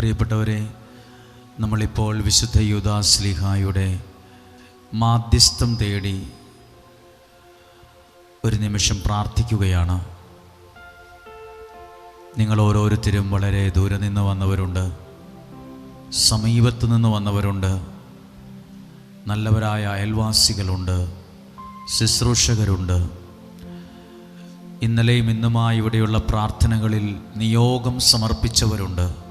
പ്രിയപ്പെട്ടവരെ നമ്മളിപ്പോൾ വിശുദ്ധ യുദാസ്ലിഹായുടെ മാധ്യസ്ഥം തേടി ഒരു നിമിഷം പ്രാർത്ഥിക്കുകയാണ്. നിങ്ങൾ ഓരോരുത്തരും വളരെ ദൂരെ നിന്ന് വന്നവരുണ്ട് സമീപത്ത് നിന്ന് വന്നവരുണ്ട് നല്ലവരായ അയൽവാസികളുണ്ട് ശുശ്രൂഷകരുണ്ട്. ഇന്നലെയും ഇന്നുമായി ഇവിടെയുള്ള പ്രാർത്ഥനകളിൽ നിയോഗം സമർപ്പിച്ചവരുണ്ട്.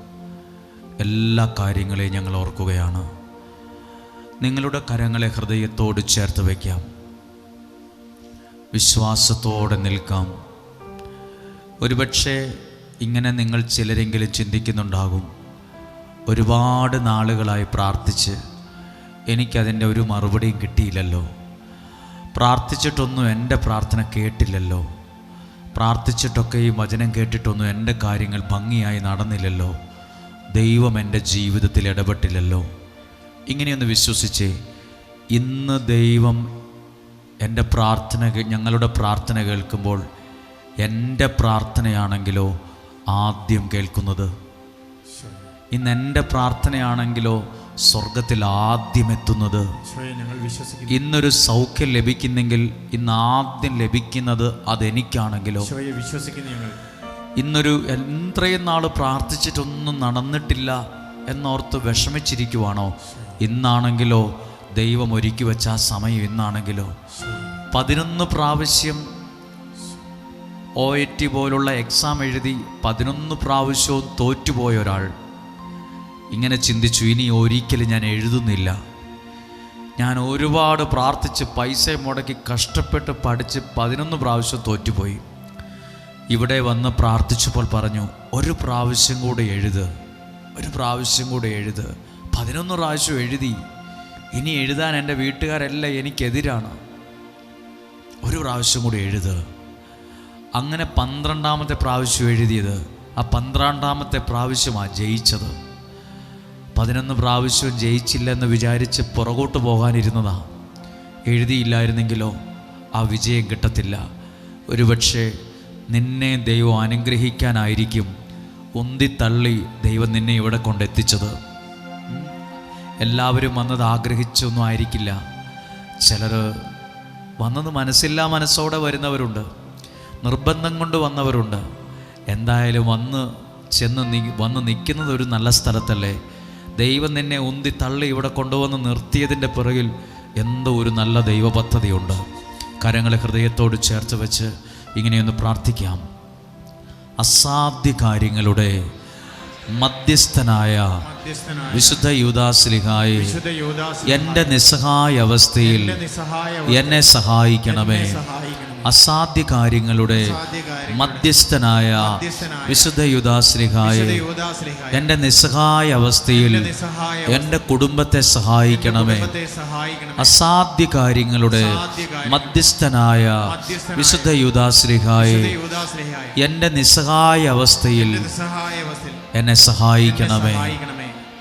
എല്ലാ കാര്യങ്ങളെയും ഞങ്ങൾ ഓർക്കുകയാണ്. നിങ്ങളുടെ കരങ്ങളെ ഹൃദയത്തോട് ചേർത്ത് വയ്ക്കാം. വിശ്വാസത്തോടെ നിൽക്കാം. ഒരുപക്ഷെ ഇങ്ങനെ നിങ്ങൾ ചിലരെങ്കിലും ചിന്തിക്കുന്നുണ്ടാകും. ഒരുപാട് നാളുകളായി പ്രാർത്ഥിച്ച് എനിക്കതിന്റെ ഒരു മറുപടിയും കിട്ടിയില്ലല്ലോ. പ്രാർത്ഥിച്ചിട്ടൊന്നും എന്റെ പ്രാർത്ഥന കേട്ടില്ലല്ലോ. പ്രാർത്ഥിച്ചിട്ടൊക്കെ ഈ വചനം കേട്ടിട്ടൊന്നും എന്റെ കാര്യങ്ങൾ ഭംഗിയായി നടന്നില്ലല്ലോ. ദൈവം എന്റെ ജീവിതത്തിൽ ഇടപെട്ടില്ലല്ലോ. ഇങ്ങനെയൊന്ന് വിശ്വസിച്ച് ഇന്ന് ദൈവം എന്റെ പ്രാർത്ഥന ഞങ്ങളുടെ പ്രാർത്ഥന കേൾക്കുമ്പോൾ എന്റെ പ്രാർത്ഥനയാണെങ്കിലോ ആദ്യം കേൾക്കുന്നത്? ഇന്ന് എന്റെ പ്രാർത്ഥനയാണെങ്കിലോ സ്വർഗത്തിൽ ആദ്യം എത്തുന്നത്? ഇന്നൊരു സൗഖ്യം ലഭിക്കുന്നെങ്കിൽ ഇന്ന് ആദ്യം ലഭിക്കുന്നത് അതെനിക്കാണെങ്കിലോ? വിശ്വസിക്കുന്നു ഇന്നൊരു എത്രയും നാൾ പ്രാർത്ഥിച്ചിട്ടൊന്നും നടന്നിട്ടില്ല എന്നോർത്ത് വിഷമിച്ചിരിക്കുവാണോ? ഇന്നാണെങ്കിലോ ദൈവം ഒരുക്കി വെച്ച ആ സമയം ഇന്നാണെങ്കിലോ. പതിനൊന്ന് പ്രാവശ്യം ഒ എ ടി പോലുള്ള എക്സാം എഴുതി പതിനൊന്ന് പ്രാവശ്യവും തോറ്റുപോയ ഒരാൾ. ഇങ്ങനെ ചിന്തിച്ചു ഇനി ഒരിക്കലും ഞാൻ എഴുതുന്നില്ല. ഞാൻ ഒരുപാട് പ്രാർത്ഥിച്ച് പൈസ മുടക്കി കഷ്ടപ്പെട്ട് പഠിച്ച് പതിനൊന്ന് പ്രാവശ്യം തോറ്റുപോയി. ഇവിടെ വന്ന് പ്രാർത്ഥിച്ചപ്പോൾ പറഞ്ഞു ഒരു പ്രാവശ്യം കൂടെ എഴുത് ഒരു പ്രാവശ്യം കൂടെ എഴുത്. പതിനൊന്ന് പ്രാവശ്യം എഴുതി. ഇനി എഴുതാൻ എന്റെ വീട്ടുകാരെല്ലാം എനിക്കെതിരാണ്. ഒരു പ്രാവശ്യം കൂടി എഴുത്. അങ്ങനെ പന്ത്രണ്ടാമത്തെ പ്രാവശ്യം എഴുതിയത് ആ പന്ത്രണ്ടാമത്തെ പ്രാവശ്യമാണ് ജയിച്ചത്. പതിനൊന്ന് പ്രാവശ്യവും ജയിച്ചില്ലെന്ന് വിചാരിച്ച് പുറകോട്ട് പോകാനിരുന്നതാ. എഴുതിയില്ലായിരുന്നെങ്കിലോ ആ വിജയം കിട്ടത്തില്ല. ഒരുപക്ഷെ നിന്നെ ദൈവം അനുഗ്രഹിക്കാനായിരിക്കും ഉന്തിത്തള്ളി ദൈവം നിന്നെ ഇവിടെ കൊണ്ടെത്തിച്ചത്. എല്ലാവരും വന്നത് ആഗ്രഹിച്ചൊന്നും ആയിരിക്കില്ല. ചിലർ വന്നത് മനസ്സില്ലാ മനസ്സോടെ വരുന്നവരുണ്ട്. നിർബന്ധം കൊണ്ട് വന്നവരുണ്ട്. എന്തായാലും വന്ന് ചെന്ന് നി വന്ന് നിൽക്കുന്നത് ഒരു നല്ല സ്ഥലത്തല്ലേ? ദൈവം നിന്നെ ഉന്തി തള്ളി ഇവിടെ കൊണ്ടുവന്ന് നിർത്തിയതിന്റെ പിറകിൽ എന്തോ ഒരു നല്ല ദൈവ പദ്ധതിയുണ്ട് കരങ്ങളെ ഹൃദയത്തോട് ചേർത്ത് വെച്ച് ഇങ്ങനെയൊന്ന് പ്രാർത്ഥിക്കാം. അസാധ്യ കാര്യങ്ങളുടെ മധ്യസ്ഥനായ വിശുദ്ധ യൂദാസ്ലിഹായി എന്റെ എന്റെ നിസ്സഹായ അവസ്ഥയിൽ എന്നെ സഹായിക്കണമേ. സഹായിക്കണം അസാധ്യ കാര്യങ്ങളുടെ മധ്യസ്ഥനായ വിശുദ്ധ യുദാശ്രീഹായ എന്റെ എന്റെ നിസ്സഹായ അവസ്ഥയിൽ എന്റെ എന്റെ കുടുംബത്തെ സഹായിക്കണമേ. അസാധ്യ കാര്യങ്ങളുടെ മധ്യസ്ഥനായ വിശുദ്ധ യുദാശ്രീഹായ എന്റെ എന്റെ നിസ്സഹായ അവസ്ഥയിൽ എന്നെ സഹായിക്കണമേ.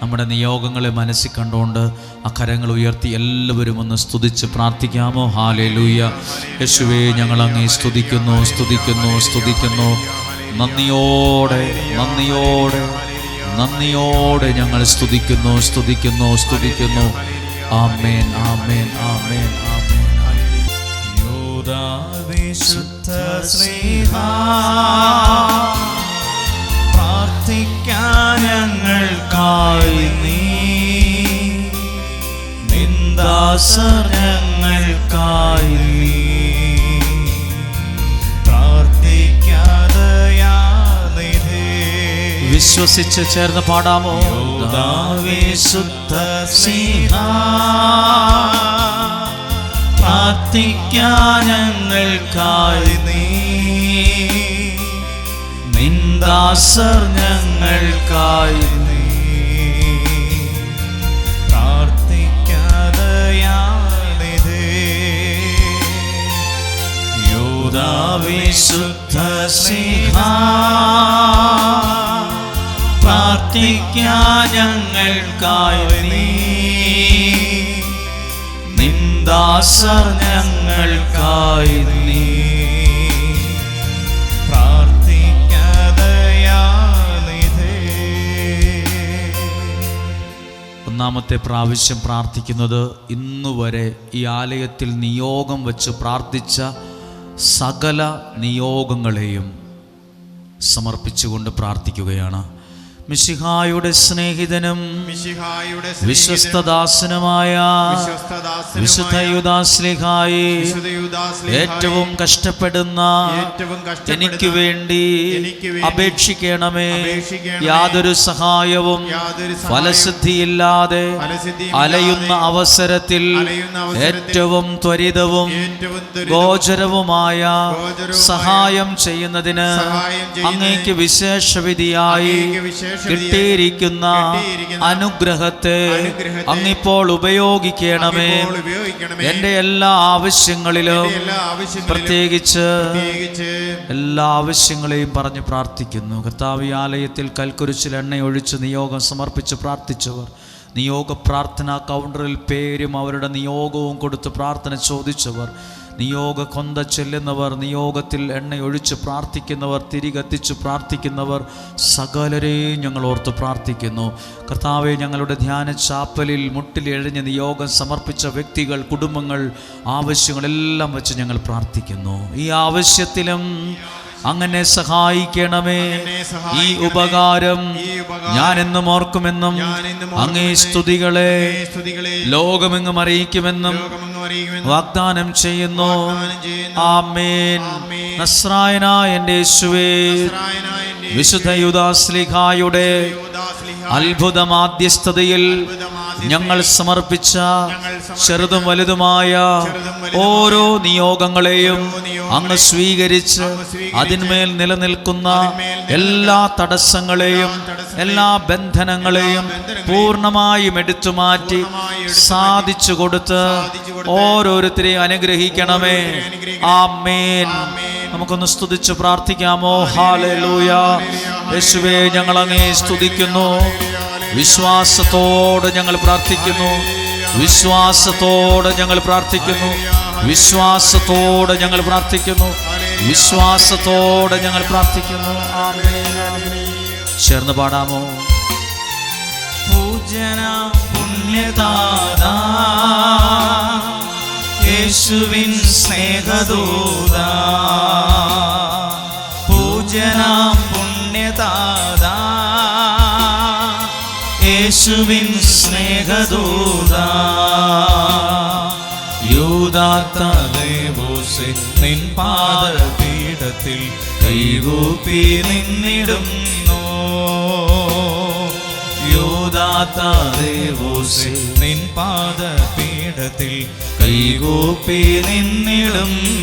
നമ്മുടെ നിയോഗങ്ങളെ മനസ്സിൽ കണ്ടുകൊണ്ട് ആ കരങ്ങൾ ഉയർത്തി എല്ലാവരും ഒന്ന് സ്തുതിച്ച് പ്രാർത്ഥിക്കാമോ? ഹാലേ ലൂയ യേശുവേ ഞങ്ങൾ അങ്ങേ സ്തുതിക്കുന്നു സ്തുതിക്കുന്നു സ്തുതിക്കുന്നു. നന്ദിയോടെ നന്ദിയോടെ നന്ദിയോടെ ഞങ്ങൾ സ്തുതിക്കുന്നു സ്തുതിക്കുന്നു സ്തുതിക്കുന്നു. ആമേൻ ആമേൻ ആമേൻ ആമേൻ. സ്നേഹ. പ്രാർത്ഥിക്കാൻ ഞങ്ങൾക്കായി നീ നിന്ദാസനങ്ങൾക്കായി നീ വിശ്വസിച്ച് ചേർന്ന് പാടാമോ? വിശുദ്ധ സിംഹ പ്രാർത്ഥിക്കാൻ ഞങ്ങൾക്കായി നീ നിന്ദാസർ ഞങ്ങൾക്കായി സ്നേഹ പ്രാർത്ഥിക്കാൻ ഞങ്ങൾക്കായി നിന്ദാസർ ഞങ്ങൾക്കായി നീ. ഒന്നാമത്തെ പ്രാവശ്യം പ്രാർത്ഥിക്കുന്നത് ഇന്നുവരെ ഈ ആലയത്തിൽ നിയോഗം വെച്ച് പ്രാർത്ഥിച്ച സകല നിയോഗങ്ങളെയും സമർപ്പിച്ചുകൊണ്ട് പ്രാർത്ഥിക്കുകയാണ്. മിശിഹായുടെ സ്നേഹിതനും മിശിഹായുടെ വിശ്വസ്തദാസനുമായ വിശുദ്ധയുദാശ്ലിഹായി ഏറ്റവും കഷ്ടപ്പെടുന്ന എനിക്ക് വേണ്ടി അപേക്ഷിക്കണമേ. യാതൊരു സഹായവും ഫലസിദ്ധിയില്ലാതെ അലയുന്ന അവസരത്തിൽ ഏറ്റവും ത്വരിതവും ഗോചരവുമായ സഹായം ചെയ്യുന്നതിന് അങ്ങേക്ക് വിശേഷവിധിയായി കിട്ടിയിരിക്കുന്ന അനുഗ്രഹത്തെ അങ്ങിപ്പോൾ ഉപയോഗിക്കണമേ. എന്റെ എന്റെ എല്ലാ ആവശ്യങ്ങളിലും പ്രത്യേകിച്ച് എല്ലാ ആവശ്യങ്ങളെയും പറഞ്ഞ് പ്രാർത്ഥിക്കുന്നു. കർത്താവ് ആലയത്തിൽ കൽക്കുരിച്ചിൽ എണ്ണയൊഴിച്ച് നിയോഗം സമർപ്പിച്ച് പ്രാർത്ഥിച്ചവർ നിയോഗ പ്രാർത്ഥന കൗണ്ടറിൽ പേരും അവരുടെ നിയോഗവും കൊടുത്ത് പ്രാർത്ഥന ചോദിച്ചവർ നിയോഗ കൊന്ത ചെല്ലുന്നവർ നിയോഗത്തിൽ എണ്ണയൊഴിച്ച് പ്രാർത്ഥിക്കുന്നവർ തിരികത്തിച്ച് പ്രാർത്ഥിക്കുന്നവർ സകലരെയും ഞങ്ങൾ ഓർത്ത് പ്രാർത്ഥിക്കുന്നു. കർത്താവെ ഞങ്ങളുടെ ധ്യാന ചാപ്പലിൽ മുട്ടിലെഴിഞ്ഞ് നിയോഗം സമർപ്പിച്ച വ്യക്തികൾ കുടുംബങ്ങൾ ആവശ്യങ്ങളെല്ലാം വെച്ച് ഞങ്ങൾ പ്രാർത്ഥിക്കുന്നു. ഈ ആവശ്യത്തിലും അങ്ങനെ സഹായിക്കണമേ. ഈ ഉപകാരം ഞാൻ എന്നും ഓർക്കുമെന്നും അങ്ങേ. സ്തുതികളെ ലോകമെങ്ങും അറിയിക്കുമെന്ന് വാഗ്ദാനം ചെയ്യുന്നു. ആമേൻ. നസ്രായനായ എന്റെ യേശുവേ. വിശുദ്ധ യുദാസ്ലിഹായുടെ അത്ഭുത മാധ്യസ്ഥതയിൽ ഞങ്ങൾ സമർപ്പിച്ച ചെറുതും വലുതുമായ ഓരോ നിയോഗങ്ങളെയും അങ്ങ് സ്വീകരിച്ച് അതിന്മേൽ നിലനിൽക്കുന്ന എല്ലാ തടസ്സങ്ങളെയും എല്ലാ ബന്ധനങ്ങളെയും പൂർണമായും എടുത്തു മാറ്റി സാധിച്ചു കൊടുത്ത് ഓരോരുത്തരെയും അനുഗ്രഹിക്കണമേ. ആ മേൻ. നമുക്കൊന്ന് സ്തുതിച്ച് പ്രാർത്ഥിക്കാമോ? ഹാലൂയ യേശുവേ ഞങ്ങൾ അങ്ങേ സ്തുതിക്കുന്നു. വിശ്വാസത്തോടെ ഞങ്ങൾ പ്രാർത്ഥിക്കുന്നു. വിശ്വാസത്തോടെ ഞങ്ങൾ പ്രാർത്ഥിക്കുന്നു. വിശ്വാസത്തോടെ ഞങ്ങൾ പ്രാർത്ഥിക്കുന്നു. വിശ്വാസത്തോടെ ഞങ്ങൾ പ്രാർത്ഥിക്കുന്നു. ചേർന്ന് പാടാമോ? പൂജന പുണ്യതാദ യേശുവിൻ സ്നേഹദൂത. പൂജന പുണ്യദാത യേശുവിൻ സ്നേഹദൂതാ. യൂദാത്ത ദേവോസെ നിൻ പാദപീഠത്തിൽ കൈകൂപ്പി നിന്നിടുന്നു. യൂദാത്ത ദേവോസെ നിൻ പാദപീഠത്തിൽ കൈകൂപ്പി നിന്നിടുന്നു.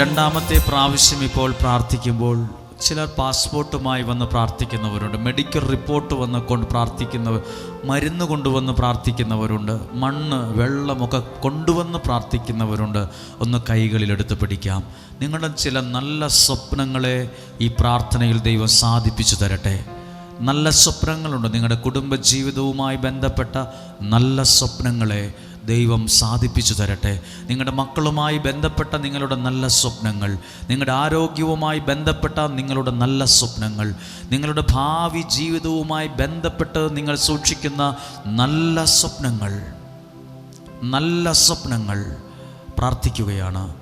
രണ്ടാമത്തെ പ്രാവശ്യം ഇപ്പോൾ പ്രാർത്ഥിക്കുമ്പോൾ ചിലർ പാസ്പോർട്ടുമായി വന്ന് പ്രാർത്ഥിക്കുന്നവരുണ്ട്. മെഡിക്കൽ റിപ്പോർട്ട് വന്ന് കൊണ്ട് പ്രാർത്ഥിക്കുന്നവർ മരുന്ന് കൊണ്ടുവന്ന് പ്രാർത്ഥിക്കുന്നവരുണ്ട്. മണ്ണ് വെള്ളമൊക്കെ കൊണ്ടുവന്ന് പ്രാർത്ഥിക്കുന്നവരുണ്ട്. ഒന്ന് കൈകളിലെടുത്ത് പിടിക്കാം. നിങ്ങളുടെ ചില നല്ല സ്വപ്നങ്ങളെ ഈ പ്രാർത്ഥനയിൽ ദൈവം സാധിപ്പിച്ചു തരട്ടെ. നല്ല സ്വപ്നങ്ങളുണ്ട്. നിങ്ങളുടെ കുടുംബ ജീവിതവുമായി ബന്ധപ്പെട്ട നല്ല സ്വപ്നങ്ങളെ ദൈവം സാധിപ്പിച്ചു തരട്ടെ. നിങ്ങളുടെ മക്കളുമായി ബന്ധപ്പെട്ട നിങ്ങളുടെ നല്ല സ്വപ്നങ്ങൾ നിങ്ങളുടെ ആരോഗ്യവുമായി ബന്ധപ്പെട്ട നിങ്ങളുടെ നല്ല സ്വപ്നങ്ങൾ നിങ്ങളുടെ ഭാവി ജീവിതവുമായി ബന്ധപ്പെട്ട് നിങ്ങൾ സൂക്ഷിക്കുന്ന നല്ല സ്വപ്നങ്ങൾ നല്ല സ്വപ്നങ്ങൾ പ്രാർത്ഥിക്കുകയാണ്.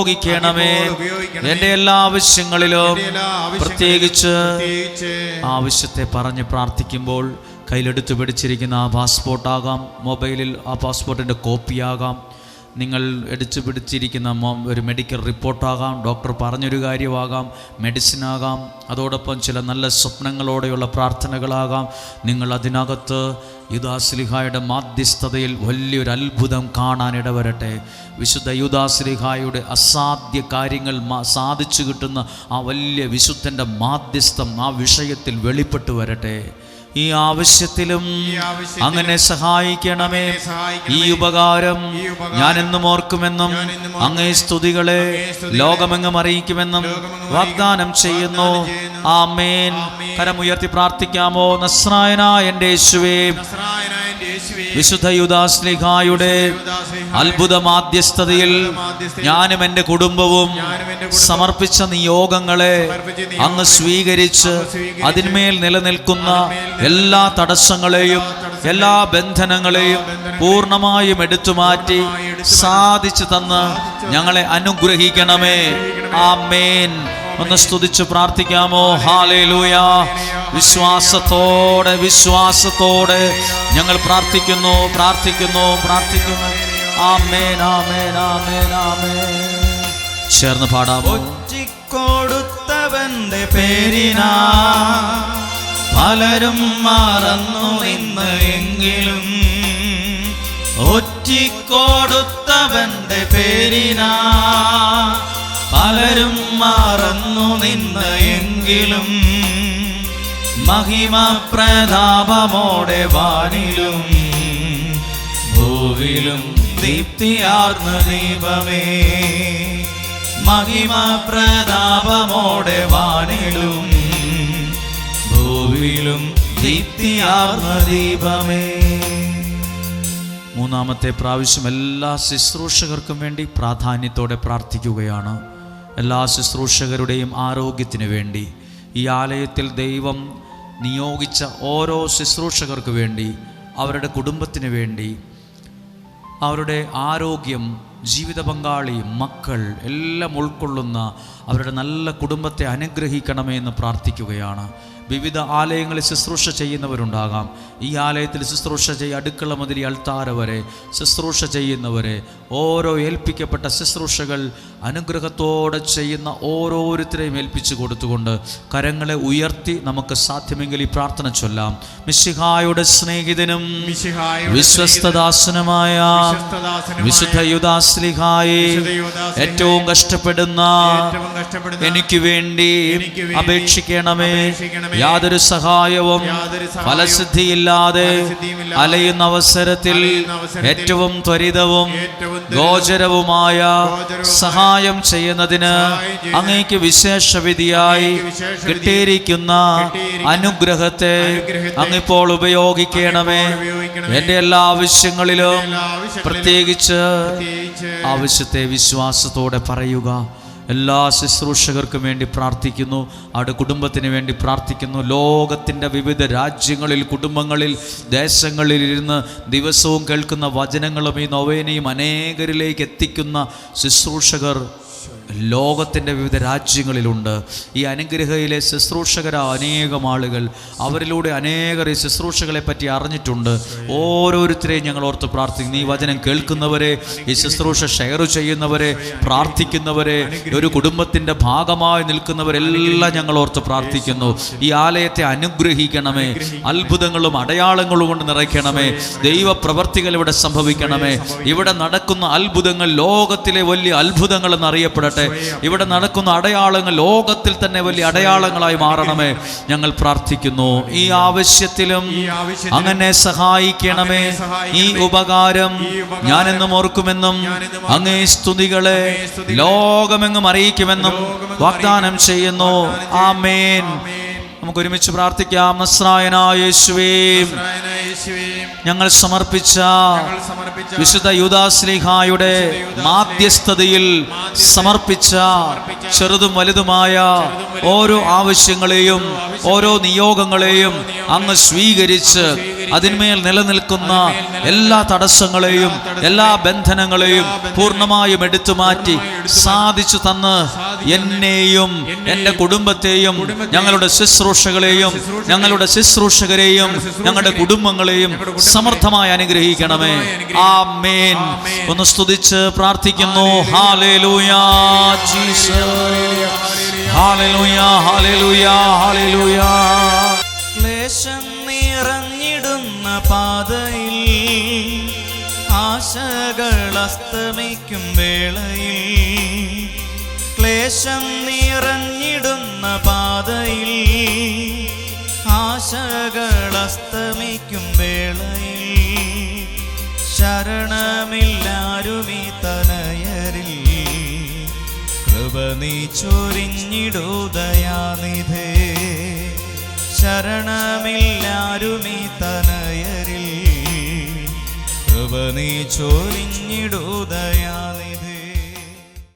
ഉപയോഗിക്കണമേ. എന്റെ എല്ലാ ആവശ്യങ്ങളിലും പ്രത്യേകിച്ച് ആവശ്യത്തെ പറഞ്ഞ് പ്രാർത്ഥിക്കുമ്പോൾ കയ്യിലെടുത്ത് പിടിച്ചിരിക്കുന്ന ആ പാസ്പോർട്ടാകാം മൊബൈലിൽ ആ പാസ്പോർട്ടിന്റെ കോപ്പിയാകാം നിങ്ങൾ എടുത്തു പിടിച്ചിരിക്കുന്ന ഒരു മെഡിക്കൽ റിപ്പോർട്ടാകാം ഡോക്ടർ പറഞ്ഞൊരു കാര്യമാകാം മെഡിസിൻ ആകാം അതോടൊപ്പം ചില നല്ല സ്വപ്നങ്ങളോടെയുള്ള പ്രാർത്ഥനകളാകാം നിങ്ങൾ അതിനകത്ത് യുദാസ്ലിഹായുടെ മാധ്യസ്ഥതയിൽ വലിയൊരു അത്ഭുതം കാണാനിടവരട്ടെ വിശുദ്ധ യുദാസ്ലിഹായുടെ അസാധ്യ കാര്യങ്ങൾ സാധിച്ചു കിട്ടുന്ന ആ വലിയ വിശുദ്ധന്റെ മാധ്യസ്ഥം ആ വിഷയത്തിൽ വെളിപ്പെട്ടു വരട്ടെ. ഈ ആവശ്യത്തിലും അങ്ങനെ സഹായിക്കണമേ. ഈ ഉപകാരം ഞാൻ എന്നും ഓർക്കുമെന്നും. അങ്ങേ സ്തുതികളെ ലോകമെങ്ങും അറിയിക്കുമെന്നും വാഗ്ദാനം ചെയ്യുന്നു. ആ മേൻ ആമേൻ. കരമുയർത്തി പ്രാർത്ഥിക്കാമോ? നസ്രായനായ എന്റെ യേശുവേ, വിശുദ്ധ യുദാസ്ലിഹായുടെ അത്ഭുത മാധ്യസ്ഥതയിൽ ഞാനും എന്റെ കുടുംബവും സമർപ്പിച്ച നിയോഗങ്ങളെ അങ്ങ് സ്വീകരിച്ച് അതിന്മേൽ നിലനിൽക്കുന്ന എല്ലാ തടസ്സങ്ങളെയും എല്ലാ ബന്ധനങ്ങളെയും പൂർണമായും എടുത്തു മാറ്റി സാധിച്ചു തന്ന് ഞങ്ങളെ അനുഗ്രഹിക്കണമേ. ആമേൻ. ഒന്ന് സ്തുതിച്ച് പ്രാർത്ഥിക്കാമോ? ഹാലേലൂയ വിശ്വാസത്തോടെ വിശ്വാസത്തോടെ ഞങ്ങൾ പ്രാർത്ഥിക്കുന്നു പ്രാർത്ഥിക്കുന്നു പ്രാർത്ഥിക്കുന്നു. ആമേൻ ആമേൻ ആമേൻ ആമേൻ. ചേർന്ന് പാടാമോ? കൊടുത്തവന്റെ പേരിനാ പലരും മറന്നു നിന്ന് എങ്കിലും. ഒറ്റിക്കൊടുത്തവന്റെ പേരിനാ പലരും മറന്നു നിന്ന് എങ്കിലും മഹിമ പ്രതാപമോടെ വാനിലും ഭൂവിലും ദീപ്തിയാർന്ന ദീപമേ. മഹിമ പ്രതാപമോടെ വാനിലും ഭൂവിലും ദീപ്തിയാർന്ന ദീപമേ. മൂന്നാമത്തെ പ്രാവശ്യം എല്ലാ ശുശ്രൂഷകർക്കും വേണ്ടി പ്രാധാന്യത്തോടെ പ്രാർത്ഥിക്കുകയാണ്. എല്ലാ ശുശ്രൂഷകരുടെയും ആരോഗ്യത്തിന് വേണ്ടി ഈ ആലയത്തിൽ ദൈവം നിയോഗിച്ച ഓരോ ശുശ്രൂഷകർക്ക് വേണ്ടി അവരുടെ കുടുംബത്തിന് വേണ്ടി അവരുടെ ആരോഗ്യം ജീവിത പങ്കാളി മക്കൾ എല്ലാം ഉൾക്കൊള്ളുന്ന അവരുടെ നല്ല കുടുംബത്തെ അനുഗ്രഹിക്കണമേ എന്ന് പ്രാർത്ഥിക്കുകയാണ്. വിവിധ ആലയങ്ങളിൽ ശുശ്രൂഷ ചെയ്യുന്നവരുണ്ടാകാം. ഈ ആലയത്തിൽ ശുശ്രൂഷ ചെയ്യ അടുക്കള മുതൽ ഈ അൾത്താര വരെ ശുശ്രൂഷ ചെയ്യുന്നവരെ ഓരോ ഏൽപ്പിക്കപ്പെട്ട ശുശ്രൂഷകൾ അനുഗ്രഹത്തോടെ ചെയ്യുന്ന ഓരോരുത്തരെയും ഏൽപ്പിച്ചു കൊടുത്തുകൊണ്ട് കരങ്ങളെ ഉയർത്തി നമുക്ക് സാധ്യമെങ്കിൽ ഈ പ്രാർത്ഥന ചൊല്ലാം. മിശിഹായുടെ സ്നേഹിതനും വിശ്വസ്തദാസനുമായ വിശുദ്ധയുദാസ്ലിഹായി വിശുദ്ധ യുദാസ്ലിഹായി വിശുദ്ധ ഏറ്റവും കഷ്ടപ്പെടുന്ന എനിക്ക് വേണ്ടി അപേക്ഷിക്കണമേ. യാതൊരു സഹായവും ഫലസിദ്ധിയില്ലാതെ അലയുന്ന അവസരത്തിൽ ഏറ്റവും ത്വരിതവും ഗോചരവുമായ സഹായം ചെയ്യുന്നതിന് അങ്ങേക്ക് വിശേഷവിധിയായി വിധിയായി കിട്ടിയിരിക്കുന്ന അനുഗ്രഹത്തെ അങ്ങിപ്പോൾ ഉപയോഗിക്കണമേ. എന്റെ എന്റെ എല്ലാ ആവശ്യങ്ങളിലും പ്രത്യേകിച്ച് ആവശ്യത്തെ വിശ്വാസത്തോടെ പറയുക. എല്ലാ ശുശ്രൂഷകർക്കും വേണ്ടി പ്രാർത്ഥിക്കുന്നു. അവിടെ കുടുംബത്തിന് വേണ്ടി പ്രാർത്ഥിക്കുന്നു. ലോകത്തിന്റെ വിവിധ രാജ്യങ്ങളിൽ കുടുംബങ്ങളിൽ ദേശങ്ങളിൽ ഇരുന്ന് ദിവസവും കേൾക്കുന്ന വചനങ്ങളും ഈ നൊവേനയും അനേകരിലേക്ക് എത്തിക്കുന്ന ശുശ്രൂഷകർ ലോകത്തിന്റെ വിവിധ രാജ്യങ്ങളിലുണ്ട്. ഈ അനുഗ്രഹയിലെ ശുശ്രൂഷകര അനേകം ആളുകൾ അവരിലൂടെ അനേകർ ഈ ശുശ്രൂഷകളെ പറ്റി അറിഞ്ഞിട്ടുണ്ട്. ഓരോരുത്തരെയും ഞങ്ങൾ ഓർത്ത് പ്രാർത്ഥിക്കുന്നു. ഈ വചനം കേൾക്കുന്നവരെ ഈ ശുശ്രൂഷ ഷെയർ ചെയ്യുന്നവരെ പ്രാർത്ഥിക്കുന്നവരെ ഒരു കുടുംബത്തിന്റെ ഭാഗമായി നിൽക്കുന്നവരെല്ലാം ഞങ്ങൾ ഓർത്ത് പ്രാർത്ഥിക്കുന്നു. ഈ ആലയത്തെ അനുഗ്രഹിക്കണമേ. അത്ഭുതങ്ങളും അടയാളങ്ങളും കൊണ്ട് നിറയ്ക്കണമേ. ദൈവ പ്രവർത്തികൾ ഇവിടെ സംഭവിക്കണമേ. ഇവിടെ നടക്കുന്ന അത്ഭുതങ്ങൾ ലോകത്തിലെ വലിയ അത്ഭുതങ്ങൾ എന്നറിയപ്പെടട്ടെ ഇവിടെ നടക്കുന്ന അടയാളങ്ങൾ ലോകത്തിൽ തന്നെ വലിയ അടയാളങ്ങളായി മാറണമേ. ഞങ്ങൾ പ്രാർത്ഥിക്കുന്നു. ഈ ആവശ്യത്തിലും അങ്ങനെ സഹായിക്കണമേ. ഈ ഉപകാരം ഞാനെന്നും ഓർക്കുമെന്നും അങ്ങേ സ്തുതികളെ ലോകമെങ്ങും അറിയിക്കുമെന്നും വാഗ്ദാനം ചെയ്യുന്നു. ആമേൻ. നമുക്ക് ഒരുമിച്ച് പ്രാർത്ഥിക്കാം. നസ്രായനായ യേശുവേ നസ്രായനായ യേശുവേ, ഞങ്ങൾ സമർപ്പിച്ച വിശുദ്ധ യുദാശ്ലീഹായുടെ മാധ്യസ്ഥതയിൽ സമർപ്പിച്ച ചെറുതും വലുതുമായ ഓരോ ആവശ്യങ്ങളെയും ഓരോ നിയോഗങ്ങളെയും അങ്ങ് സ്വീകരിച്ച് അതിന്മേൽ നിലനിൽക്കുന്ന എല്ലാ തടസ്സങ്ങളെയും എല്ലാ ബന്ധനങ്ങളെയും പൂർണമായും എടുത്തു മാറ്റി സാധിച്ചു തന്ന് എന്നെയും എന്റെ കുടുംബത്തെയും ഞങ്ങളുടെ ശുശ്രൂഷകളെയും ഞങ്ങളുടെ ശുശ്രൂഷകരെയും ഞങ്ങളുടെ കുടുംബങ്ങളെയും സമർത്ഥമായി അനുഗ്രഹിക്കണമേ. ആ മേൻ ഒന്ന് സ്തുതിച്ച് പ്രാർത്ഥിക്കുന്നു. Hallelujah. Jesus hallelujah hallelujah hallelujah. പാതയിൽ ആശകൾ അസ്തമിക്കും വേളയിൽ ക്ലേശം നിറഞ്ഞിടുന്ന പാതയിൽ ആശകൾ അസ്തമിക്കും വേളയിൽ ശരണമില്ലാരുമി തനയരിൽ കൃപ നീ ചൊരിഞ്ഞിടുദയാനിധേ ശരണമില്ലാരുമീ തനയരിൽ. കൃപ നീ ചൊരിഞ്ഞിടുദയാനിധേ